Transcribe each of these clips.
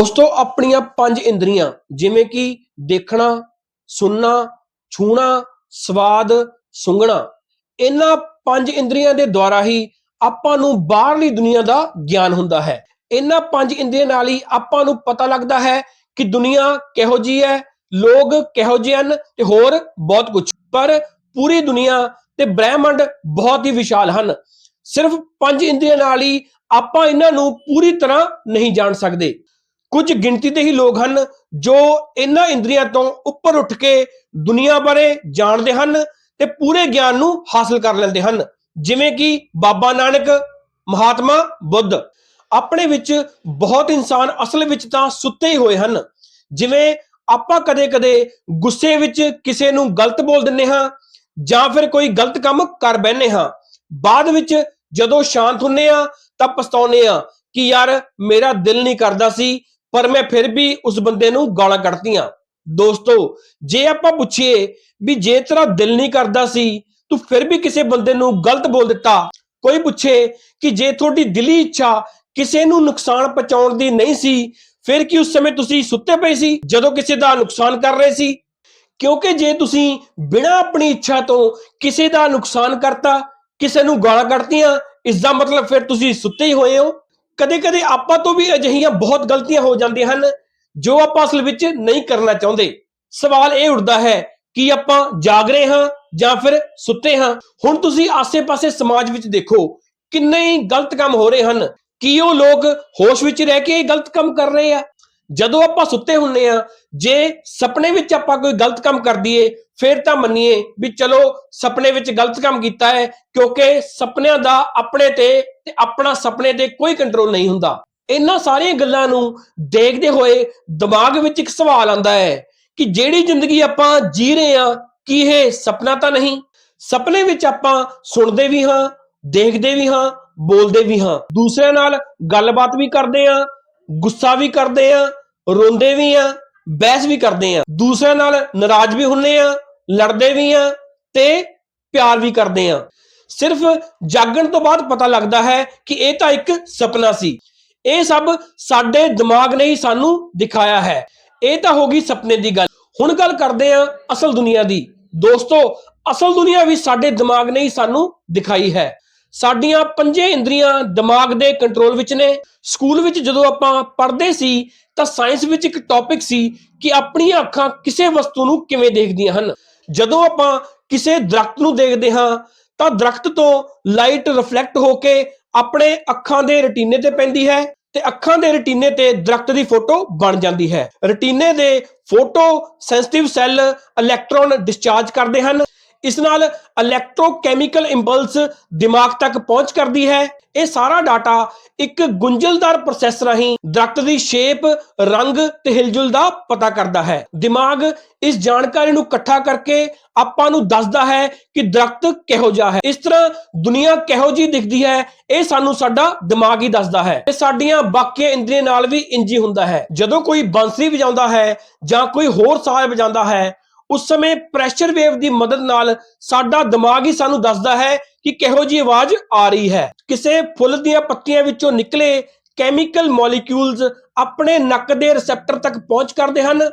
ਦੋਸਤੋ, ਆਪਣੀਆਂ ਪੰਜ ਇੰਦਰੀਆਂ, ਜਿਵੇਂ ਕਿ ਦੇਖਣਾ, ਸੁਣਨਾ, ਛੂਣਾ, ਸਵਾਦ, ਸੁੰਘਣਾ, ਇਹਨਾਂ ਪੰਜ ਇੰਦਰੀਆਂ ਦੇ ਦੁਆਰਾ ਹੀ ਆਪਾਂ ਨੂੰ ਬਾਹਰਲੀ ਦੁਨੀਆ ਦਾ ਗਿਆਨ ਹੁੰਦਾ ਹੈ। ਇਹਨਾਂ ਪੰਜ ਇੰਦਰੀਆਂ ਨਾਲ ਹੀ ਆਪਾਂ ਨੂੰ ਪਤਾ ਲੱਗਦਾ ਹੈ ਕਿ ਦੁਨੀਆ ਕਿਹੋ ਜੀ ਹੈ, ਲੋਕ ਕਿਹੋ ਜਿਹੇ ਹਨ ਤੇ ਹੋਰ ਬਹੁਤ ਕੁਝ ਪਰ ਪੂਰੀ ਦੁਨੀਆ ਤੇ ਬ੍ਰਹਿਮੰਡ ਬਹੁਤ ਹੀ ਵਿਸ਼ਾਲ ਹਨ। ਸਿਰਫ ਪੰਜ ਇੰਦਰੀਆਂ ਨਾਲ ਹੀ ਆਪਾਂ ਇਹਨਾਂ ਨੂੰ ਪੂਰੀ ਤਰ੍ਹਾਂ ਨਹੀਂ ਜਾਣ ਸਕਦੇ। ਕੁਝ ਗਿਣਤੀ ਦੇ ਹੀ ਲੋਕ ਹਨ ਜੋ ਇਹਨਾਂ ਇੰਦਰੀਆਂ ਤੋਂ ਉੱਪਰ ਉੱਠ ਕੇ ਦੁਨੀਆ ਬਾਰੇ ਜਾਣਦੇ ਹਨ ਤੇ ਪੂਰੇ ਗਿਆਨ ਨੂੰ ਹਾਸਲ ਕਰ ਲੈਂਦੇ ਹਨ। ਜਿਵੇਂ ਕਿ ਬਾਬਾ ਨਾਨਕ, ਮਹਾਤਮਾ ਬੁੱਧ ਆਪਣੇ ਵਿੱਚ ਬਹੁਤ ਇਨਸਾਨ ਅਸਲ ਵਿੱਚ ਤਾਂ ਸੁੱਤੇ ਹੀ ਹੋਏ ਹਨ। ਜਿਵੇਂ ਆਪਾਂ ਕਦੇ-ਕਦੇ ਗੁੱਸੇ ਵਿੱਚ ਕਿਸੇ ਨੂੰ ਗਲਤ ਬੋਲ ਦਿੰਨੇ ਹਾਂ ਜਾਂ ਫਿਰ ਕੋਈ ਗਲਤ ਕੰਮ ਕਰ ਬੈਠਨੇ ਹਾਂ। ਬਾਅਦ ਵਿੱਚ ਜਦੋਂ ਸ਼ਾਂਤ ਹੁੰਨੇ ਆ ਤਾਂ ਪਛਤਾਉਨੇ ਆ ਕਿ ਯਾਰ ਮੇਰਾ ਦਿਲ ਨਹੀਂ ਕਰਦਾ ਸੀ ਪਰ ਮੈਂ ਫਿਰ ਵੀ ਉਸ ਬੰਦੇ ਨੂੰ ਗਾਲਾਂ ਕੱਢਤੀਆਂ। ਦੋਸਤੋ, ਜੇ ਆਪਾਂ ਪੁੱਛੀਏ ਵੀ ਜੇ ਤੇਰਾ ਦਿਲ ਨਹੀਂ ਕਰਦਾ ਸੀ, ਤੂੰ ਫਿਰ ਵੀ ਕਿਸੇ ਬੰਦੇ ਨੂੰ ਗਲਤ ਬੋਲ ਦਿੱਤਾ। ਕੋਈ ਪੁੱਛੇ ਕਿ ਜੇ ਤੁਹਾਡੀ ਦਿਲੀ ਇੱਛਾ ਕਿਸੇ ਨੂੰ ਨੁਕਸਾਨ ਪਹੁੰਚਾਉਣ ਦੀ ਨਹੀਂ ਸੀ, ਫਿਰ ਕੀ ਉਸ ਸਮੇਂ ਤੁਸੀਂ ਸੁੱਤੇ ਪਏ ਸੀ, ਜਦੋਂ ਕਿਸੇ ਦਾ ਨੁਕਸਾਨ ਕਰ ਰਹੇ ਸੀ? ਕਿਉਂਕਿ ਜੇ ਤੁਸੀਂ ਬਿਨਾਂ ਆਪਣੀ ਇੱਛਾ ਤੋਂ ਕਿਸੇ ਦਾ ਨੁਕਸਾਨ ਕਰਤਾ, ਕਿਸੇ ਨੂੰ ਗਾਲਾਂ ਕੱਢਤੀਆਂ ਇਸ ਦਾ ਮਤਲਬ ਫਿਰ ਤੁਸੀਂ ਸੁੱਤੇ ਹੀ ਹੋਏ ਹੋ। ਕਦੇ-ਕਦੇ ਆਪਾਂ ਤੋਂ ਵੀ ਅਜਿਹੀਆਂ ਬਹੁਤ ਗਲਤੀਆਂ ਹੋ ਜਾਂਦੀਆਂ ਹਨ ਜੋ ਆਪਾਂ ਅਸਲ ਵਿੱਚ ਨਹੀਂ ਕਰਨਾ ਚਾਹੁੰਦੇ। ਸਵਾਲ ਇਹ ਉੱਠਦਾ ਹੈ ਕਿ ਆਪਾਂ ਜਾਗ ਰਹੇ ਹਾਂ ਜਾਂ ਫਿਰ ਸੁੱਤੇ ਹਾਂ। ਹੁਣ ਤੁਸੀਂ ਆਸੇ-ਪਾਸੇ ਸਮਾਜ ਵਿੱਚ ਦੇਖੋ, ਕਿੰਨੇ ਹੀ ਗਲਤ ਕੰਮ ਹੋ ਰਹੇ ਹਨ। ਕੀ ਉਹ ਲੋਕ ਹੋਸ਼ ਵਿੱਚ ਰਹਿ ਕੇ ਇਹ ਗਲਤ ਕੰਮ ਕਰ ਰਹੇ ਆ? ਜਦੋਂ ਆਪਾਂ ਸੁੱਤੇ ਹੁੰਨੇ ਆ, ਜੇ ਸੁਪਨੇ ਵਿੱਚ ਆਪਾਂ ਕੋਈ ਗਲਤ ਕੰਮ ਕਰ ਦਈਏ, ਫਿਰ ਤਾਂ ਮੰਨੀਏ ਵੀ ਚਲੋ ਸੁਪਨੇ ਵਿੱਚ ਗਲਤ ਕੰਮ ਕੀਤਾ ਹੈ, ਕਿਉਂਕਿ ਸੁਪਨਿਆਂ ਦਾ ਆਪਣੇ ਤੇ ਤੇ ਆਪਣਾ ਸੁਪਨੇ ਤੇ ਕੋਈ ਕੰਟਰੋਲ ਨਹੀਂ ਹੁੰਦਾ। ਇਹਨਾਂ ਸਾਰੀਆਂ ਗੱਲਾਂ ਨੂੰ ਦੇਖਦੇ ਹੋਏ ਦਿਮਾਗ ਵਿੱਚ ਇੱਕ ਸਵਾਲ ਆਉਂਦਾ ਹੈ ਕਿ ਜਿਹੜੀ ਜ਼ਿੰਦਗੀ ਆਪਾਂ ਜੀ ਰਹੇ ਆ ਕੀ ਇਹ ਸੁਪਨਾ ਤਾਂ ਨਹੀਂ? ਸੁਪਨੇ ਵਿੱਚ ਆਪਾਂ ਸੁਣਦੇ ਵੀ ਹਾਂ, ਦੇਖਦੇ ਵੀ ਹਾਂ, ਬੋਲਦੇ ਵੀ ਹਾਂ। ਦੂਸਰਿਆਂ ਨਾਲ ਗੱਲਬਾਤ ਵੀ ਕਰਦੇ ਆ ਗੁੱਸਾ ਵੀ ਕਰਦੇ ਆ ਰੋਂਦੇ ਵੀ ਆ, ਬਹਿਸ ਵੀ ਕਰਦੇ ਆ। ਦੂਸਰਿਆਂ ਨਾਲ ਨਾਰਾਜ਼ ਵੀ ਹੁੰਨੇ ਆ, ਲੜਦੇ ਵੀ ਆ ਤੇ ਪਿਆਰ ਵੀ ਕਰਦੇ ਆ। ਸਿਰਫ ਜਾਗਣ ਤੋਂ ਬਾਅਦ ਪਤਾ ਲੱਗਦਾ ਹੈ ਕਿ ਇਹ ਤਾਂ ਇੱਕ ਸੁਪਨਾ ਸੀ। ਇਹ ਸਭ ਸਾਡੇ ਦਿਮਾਗ ਨੇ ਹੀ ਸਾਨੂੰ ਦਿਖਾਇਆ ਹੈ। ਇਹ ਤਾਂ ਹੋ ਗਈ ਸੁਪਨੇ ਦੀ ਗੱਲ। ਹੁਣ ਗੱਲ ਕਰਦੇ ਆ ਅਸਲ ਦੁਨੀਆ ਦੀ। ਦੋਸਤੋ, ਅਸਲ ਦੁਨੀਆ ਵੀ ਸਾਡੇ ਦਿਮਾਗ ਨੇ ਹੀ ਸਾਨੂੰ ਦਿਖਾਈ ਹੈ। ਸਾਡੀਆਂ ਪੰਜੇ ਇੰਦਰੀਆਂ ਦਿਮਾਗ ਦੇ ਕੰਟਰੋਲ ਵਿੱਚ ਨੇ। ਸਕੂਲ ਵਿੱਚ ਜਦੋਂ ਆਪਾਂ ਪੜ੍ਹਦੇ ਸੀ ਤਾਂ ਸਾਇੰਸ ਵਿੱਚ ਇੱਕ ਟੌਪਿਕ ਸੀ ਕਿ ਆਪਣੀਆਂ ਅੱਖਾਂ ਕਿਸੇ ਵਸਤੂ ਨੂੰ ਕਿਵੇਂ ਦੇਖਦੀਆਂ ਹਨ। ਜਦੋਂ ਆਪਾਂ ਕਿਸੇ ਦਰਖਤ ਨੂੰ ਦੇਖਦੇ ਹਾਂ, ਤਾਂ ਦਰਖਤ ਤੋਂ ਲਾਈਟ ਰਿਫਲੈਕਟ ਹੋ ਕੇ ਆਪਣੇ ਅੱਖਾਂ ਦੇ ਰਟੀਨੇ ਤੇ ਪੈਂਦੀ ਹੈ ਤੇ ਅੱਖਾਂ ਦੇ ਰਟੀਨੇ ਤੇ ਦਰਖਤ ਦੀ ਫੋਟੋ ਬਣ ਜਾਂਦੀ ਹੈ। ਰਟੀਨੇ ਦੇ photo sensitive cell electron discharge ਕਰਦੇ ਹਨ। ਇਸ ਨਾਲ ਇਲੈਕਟ੍ਰੋਕੈਮੀਕਲ ਇੰਪਲਸ ਦਿਮਾਗ ਤੱਕ ਪਹੁੰਚ ਕਰਦੀ ਹੈ। ਇਹ ਸਾਰਾ ਡਾਟਾ ਇੱਕ ਗੁੰਝਲਦਾਰ ਪ੍ਰੋਸੈਸ ਰਾਹੀਂ ਦਰਖਤ ਦੀ ਸ਼ੇਪ ਰੰਗ ਤੇ ਹਿਲਜੁਲ ਦਾ ਪਤਾ ਕਰਦਾ ਹੈ। ਦਿਮਾਗ ਇਸ ਜਾਣਕਾਰੀ ਨੂੰ ਇਕੱਠਾ ਕਰਕੇ ਆਪਾਂ ਨੂੰ ਦੱਸਦਾ ਹੈ ਕਿ ਦਰਖਤ ਕਿਹੋ ਜਿਹਾ ਹੈ। ਇਸ ਤਰ੍ਹਾਂ ਦੁਨੀਆ ਕਿਹੋ ਜਿਹੀ ਦਿਖਦੀ ਹੈ, ਇਹ ਸਾਨੂੰ ਸਾਡਾ ਦਿਮਾਗ ਹੀ ਦੱਸਦਾ ਹੈ। ਤੇ ਸਾਡੀਆਂ ਬਾਕੀ ਇੰਦਰੀਆਂ ਨਾਲ ਵੀ ਇੰਜੀ ਹੁੰਦਾ ਹੈ। ਜਦੋਂ ਕੋਈ ਬੰਸਰੀ ਵਜਾਉਂਦਾ ਹੈ ਜਾਂ ਕੋਈ ਹੋਰ ਸਾਜ਼ ਵਜਾਉਂਦਾ ਹੈ ਉਸ ਸਮੇਂ ਪ੍ਰੈਸ਼ਰ ਵੇਵ ਦੀ ਮਦਦ ਨਾਲ ਸਾਡਾ ਦਿਮਾਗ ਹੀ ਸਾਨੂੰ ਦੱਸਦਾ ਹੈ ਕਿ ਕਿਹੋ ਜੀ ਆਵਾਜ਼ ਆ ਰਹੀ ਹੈ। ਕਿਸੇ ਫੁੱਲ ਦੀਆਂ ਪੱਤੀਆਂ ਵਿੱਚੋਂ ਨਿਕਲੇ ਕੈਮੀਕਲ ਮੋਲੀਕਿਊਲਸ ਆਪਣੇ ਨੱਕ ਦੇ ਰਿਸੈਪਟਰ ਤੱਕ ਪਹੁੰਚ ਕਰਦੇ ਹਨ।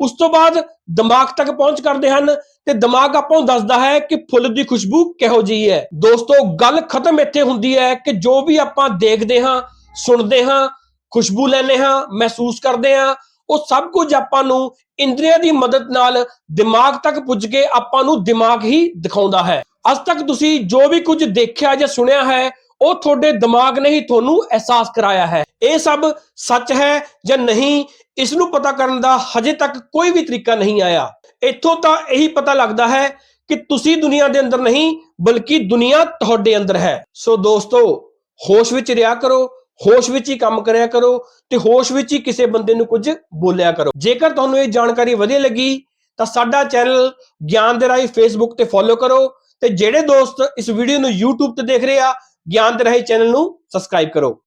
ਉਸ ਤੋਂ ਬਾਅਦ ਦਿਮਾਗ ਤੱਕ ਪਹੁੰਚ ਕਰਦੇ ਹਨ ਤੇ ਦਿਮਾਗ ਆਪਾਂ ਨੂੰ ਦੱਸਦਾ ਹੈ ਕਿ ਫੁੱਲ ਦੀ ਖੁਸ਼ਬੂ ਕਿਹੋ ਜਿਹੀ ਹੈ। ਦੋਸਤੋ, ਗੱਲ ਖਤਮ ਇੱਥੇ ਹੁੰਦੀ ਹੈ ਕਿ ਜੋ ਵੀ ਆਪਾਂ ਦੇਖਦੇ ਹਾਂ, ਸੁਣਦੇ ਹਾਂ, ਖੁਸ਼ਬੂ ਲੈਂਦੇ ਹਾਂ, ਮਹਿਸੂਸ ਕਰਦੇ ਹਾਂ ਉਹ ਸਭ ਕੁਝ ਆਪਾਂ ਨੂੰ ਇੰਦਰੀਆਂ ਦੀ ਮਦਦ ਨਾਲ ਦਿਮਾਗ ਤੱਕ ਪੁੱਜ ਕੇ ਆਪਾਂ ਨੂੰ ਦਿਮਾਗ ਹੀ ਦਿਖਾਉਂਦਾ ਹੈ। ਅੱਜ ਤੱਕ ਤੁਸੀਂ ਜੋ ਵੀ ਕੁਝ ਦੇਖਿਆ ਜਾਂ ਸੁਣਿਆ ਹੈ, ਉਹ ਤੁਹਾਡੇ ਦਿਮਾਗ ਨੇ ਹੀ ਤੁਹਾਨੂੰ ਅਹਿਸਾਸ ਕਰਾਇਆ ਹੈ। ਇਹ ਸਭ ਸੱਚ ਹੈ ਜਾਂ ਨਹੀਂ, ਇਸ ਨੂੰ ਪਤਾ ਕਰਨ ਦਾ ਹਜੇ ਤੱਕ ਕੋਈ ਵੀ ਤਰੀਕਾ ਨਹੀਂ ਆਇਆ। ਇੱਥੋਂ ਤਾਂ ਇਹੀ ਪਤਾ ਲੱਗਦਾ ਹੈ ਕਿ ਤੁਸੀਂ ਦੁਨੀਆ ਦੇ ਅੰਦਰ ਨਹੀਂ, ਬਲਕਿ ਦੁਨੀਆ ਤੁਹਾਡੇ ਅੰਦਰ ਹੈ। ਸੋ ਦੋਸਤੋ, ਹੋਸ਼ ਵਿੱਚ ਰਿਹਾ ਕਰੋ ਹੋਸ਼ ਵਿੱਚ ਹੀ ਕੰਮ ਕਰਿਆ ਕਰੋ ਤੇ ਹੋਸ਼ ਵਿੱਚ ਹੀ ਕਿਸੇ ਬੰਦੇ ਨੂੰ ਕੁਝ ਬੋਲਿਆ ਕਰੋ। ਜੇਕਰ ਤੁਹਾਨੂੰ ਇਹ ਜਾਣਕਾਰੀ ਵਧੀਆ ਲੱਗੀ, ਤਾਂ ਸਾਡਾ ਚੈਨਲ ਗਿਆਨ ਦੇ ਰਾਹੀਂ ਫੇਸਬੁੱਕ ਤੇ ਫੋਲੋ ਕਰੋ ਤੇ ਜਿਹੜੇ ਦੋਸਤ ਇਸ ਵੀਡੀਓ ਨੂੰ YouTube ਤੇ ਦੇਖ ਰਹੇ ਆ, ਗਿਆਨ ਦੇ ਰਾਹੀਂ ਚੈਨਲ ਨੂੰ ਸਬਸਕ੍ਰਾਈਬ ਕਰੋ।